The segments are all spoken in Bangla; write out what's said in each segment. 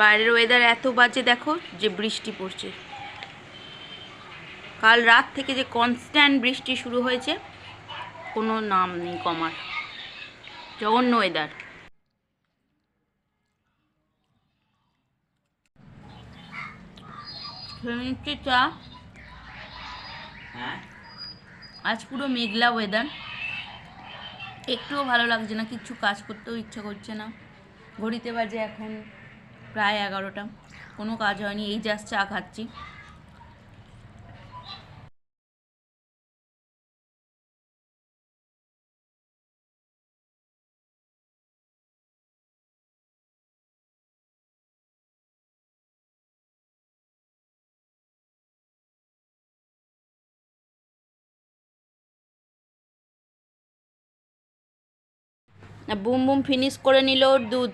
বাইরের ওয়েদার এত বাজে দেখো যে বৃষ্টি পড়ছে। কাল রাত থেকে যে কনস্ট্যান্ট বৃষ্টি শুরু হয়েছে কোনো নাম নেই কমার। জঘন্য ওয়েদার নিচ্ছি চা। আজ পুরো মেঘলা ওয়েদার একটুও ভালো লাগছে না কিচ্ছু কাজ করতেও ইচ্ছা করছে না। ঘড়িতে বাজে এখন প্রায় এগারোটা। কোনো কাজ হয়নি এই জাস্ট চা খাচ্ছি। বুম বুম ফিনিশ করে নিল ওর দুধ।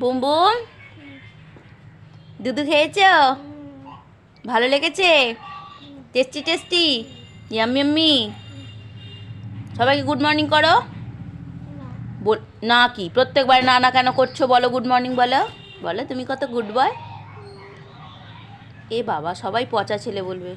বুম বুম, দুধ খেয়েছ? ভালো লেগেছে? Tasty tasty? Yummy yummy? সবাইকে গুড মর্নিং করো। না কি, প্রত্যেকবার না না কেন করছ বলো গুড মর্নিং বলো। বলো তুমি কত গুড বয়। এ বাবা, সবাই পচা ছেলে বলবে।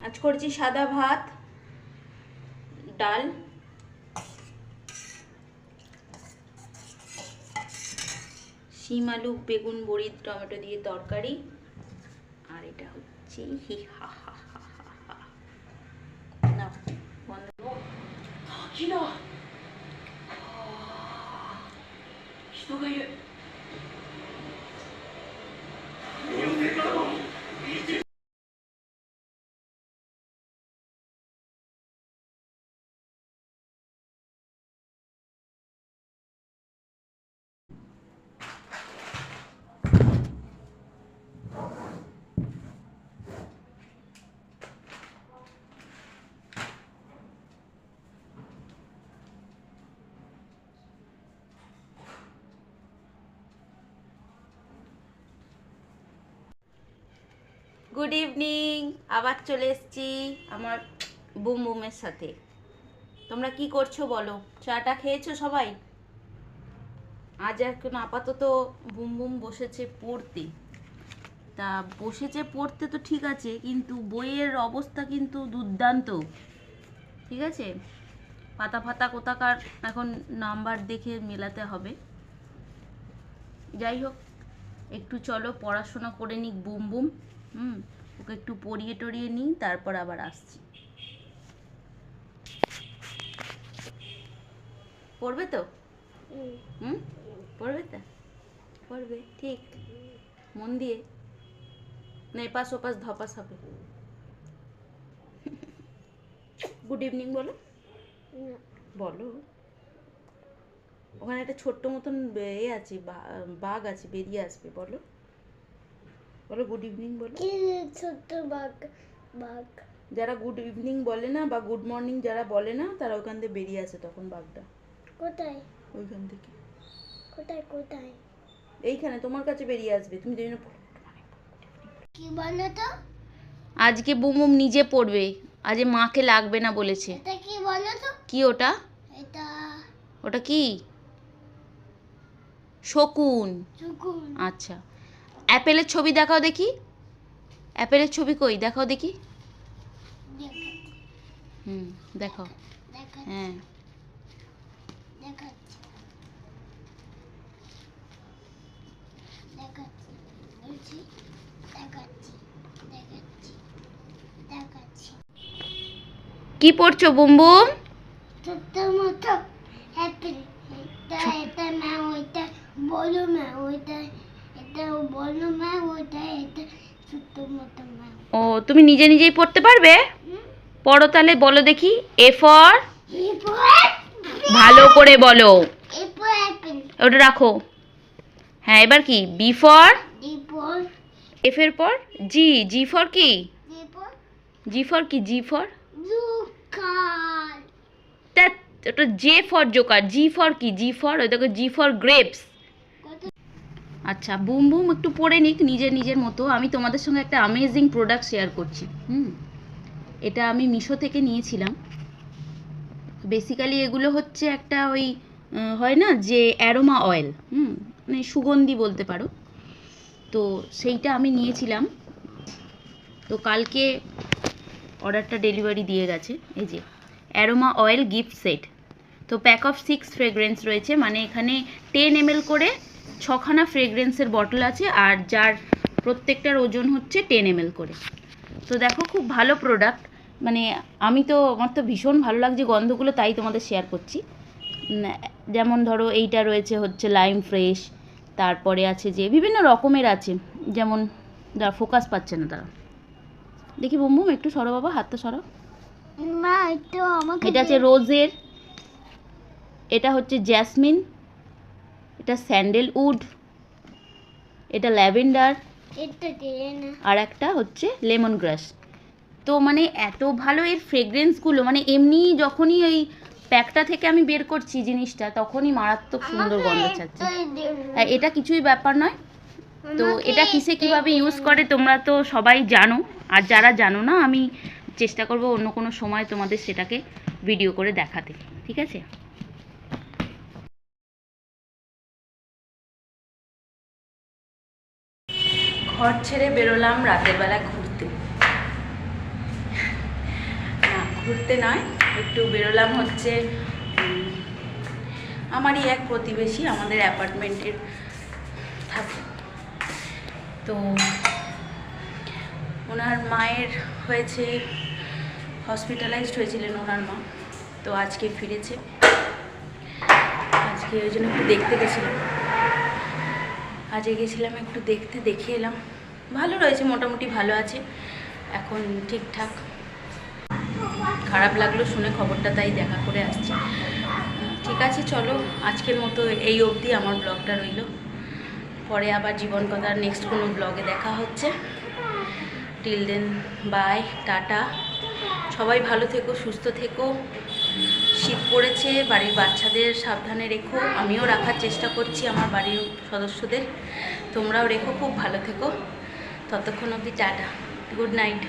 আজ করছি সাদা ভাত ডাল। শিম আলু বেগুন বড়ি টমেটো দিয়ে তরকারি। আর এটা হচ্ছে হি হা হা হা হা নাও, বন্ধ। গুড ইভিনিং আবার চলে এসেছি আমার বুম বুমের সাথে। তোমরা কি করছ বলো? চাটা খেয়েছো সবাই? আজ এখন আপাতত বুম বুম বসেছে পড়তে। তা বসেছে পড়তে তো ঠিক আছে, কিন্তু বইয়ের অবস্থা কিন্তু দুর্দান্ত। ঠিক আছে? পাতা ফাতা কোথাকার এখন নাম্বার দেখে মেলাতে হবে। যাই হোক একটু চলো পড়াশোনা করে নিক বুম বুম। হুম ওকে একটু পড়িয়ে টরিয়ে নিই তারপর আবার আসছি। পড়বে তো? হুম। পড়বে তো? পড়বে ঠিক। মন দিয়ে? না এপাশ ওপাশ ধপাস হবে। গুড ইভিনিং বলো। বলো। ওখানে একটা ছোট্ট মতন এ আছে বাঘ আছে বেরিয়ে আসবে বলো। বলো গুড ইভিনিং বলো। কি ছোট্ট বাঘ বাঘ? যারা গুড ইভিনিং বলে না বা গুড মর্নিং যারা বলে না তারা ওখান থেকে বেরিয়ে আসে তখন বাঘটা। কোথায়? ওইখান থেকে। কোথায় কোথায়? এইখানে তোমার কাছে বেরিয়ে আসবে তুমি যেন কি বলো তো? আজকে বুমুম নিজে পড়বে আজ মাকে লাগবে না বলেছে। এটা কি বলো তো? কি ওটা? এটা ওটা কি? শকুন। আচ্ছা। অ্যাপেলের ছবি দেখাও দেখি। অ্যাপেলের ছবি কই? দেখাও দেখি। হুম দেখাও। হ্যাঁ। কি পড়ছো বুমবুম? ছোট্ট মতো অ্যাপেল। এটা এটা ম্যাম ওইটা বলো ম্যাম ওইটা এটা বলো ম্যাম ওইটা এটা ছোট্ট মতো ম্যাম ও তুমি নিজে নিজেই পড়তে পারবে? পড়ো তাহলে বলো দেখি। এ ফর ভালো করে বলো। ওটা রাখো। হ্যাঁ এবার কি? বি ফর এফ এর পর? জি জি ফর কি? জি ফর কি? G for joker. ওটা J for joker. G for কি? জি ফর ওই দেখো জি ফর গ্রেপস আচ্ছা বুম বুম একটু পরে নিক নিজের নিজের মতো। আমি তোমাদের সঙ্গে একটা অ্যামেজিং প্রোডাক্ট শেয়ার করছি। হুম? এটা আমি মিশো থেকে নিয়েছিলাম। বেসিক্যালি এগুলো হচ্ছে একটা ওই হয় না যে অ্যারোমা অয়েল হুম? মানে সুগন্ধি বলতে পারো। তো সেইটা আমি নিয়েছিলাম। তো কালকে অর্ডারটা ডেলিভারি দিয়ে গেছে। এই যে অ্যারোমা অয়েল গিফট সেট তো প্যাক অফ সিক্স ফ্রেগ্রেন্স রয়েছে। মানে এখানে টেন এম করে ছখানা ফ্রেগ্রেন্সের বটল আছে আর যার প্রত্যেকটার ওজন হচ্ছে টেন এম করে। তো দেখো খুব ভালো প্রোডাক্ট মানে আমি তো আমার তো ভীষণ ভালো লাগছে গন্ধগুলো তাই তোমাদের শেয়ার করছি। যেমন ধরো এইটা রয়েছে হচ্ছে লাইম ফ্রেশ তারপরে আছে যে বিভিন্ন রকমের আছে যেমন দাঁড়া ফোকাস পাচ্ছে না তারা। দেখি বুমবুম একটু সরো বাবা হাতটা সরো। এটা আছে রোজের এটা হচ্ছে জ্যাসমিন এটা স্যান্ডেল উড এটা ল্যাভেন্ডার আর একটা হচ্ছে লেমন গ্রাস। তো মানে এত ভালো এর ফ্রেগরেন্সগুলো মানে এমনি যখনই ওই প্যাকটা থেকে আমি বের করছি জিনিসটা তখনই মারাত্মক সুন্দর গন্ধ ছাড়ছে। হ্যাঁ, এটা কিছুই ব্যাপার নয়। তো এটা কিসে কীভাবে ইউজ করে তোমরা তো সবাই জানো। আর যারা জানো না আমি চেষ্টা করব অন্য কোনো সময় তোমাদের সেটাকে ভিডিও করে দেখাতে। ঠিক আছে? ঘর ছেড়ে বেরোলাম রাতের বেলা ঘুরতে। ঘুরতে নয়, একটু বেরোলাম হচ্ছে আমারই এক প্রতিবেশী আমাদের অ্যাপার্টমেন্টের থাকে। তো ওনার মায়ের হয়েছে হসপিটালাইজড হয়েছিলেন ওনার মা, তো আজকে ফিরেছে। আজকে ওই জন্য একটু দেখতে গেছিলাম। আজকে গেছিলাম একটু দেখতে দেখে এলাম। ভালো রয়েছে, মোটামুটি ভালো আছে। এখন ঠিকঠাক। খারাপ লাগল শুনে খবরটা তাই দেখা করে আসছি। ঠিক আছে, চলো, আজকের মতো এই অবধি আমার ব্লগটা রইল। পরে আবার জীবন কথার নেক্সট কোনো ব্লগে দেখা হচ্ছে। টিল দেন বাই টাটা। সবাই ভালো থেকো, সুস্থ থেকো। শীত পড়েছে বাড়ির বাচ্চাদের সাবধানে রেখো। আমিও রাখার চেষ্টা করছি আমার বাড়ির সদস্যদের। তোমরাও রেখো, খুব ভালো থেকো। ততক্ষণ অবধি টাটা। Good night.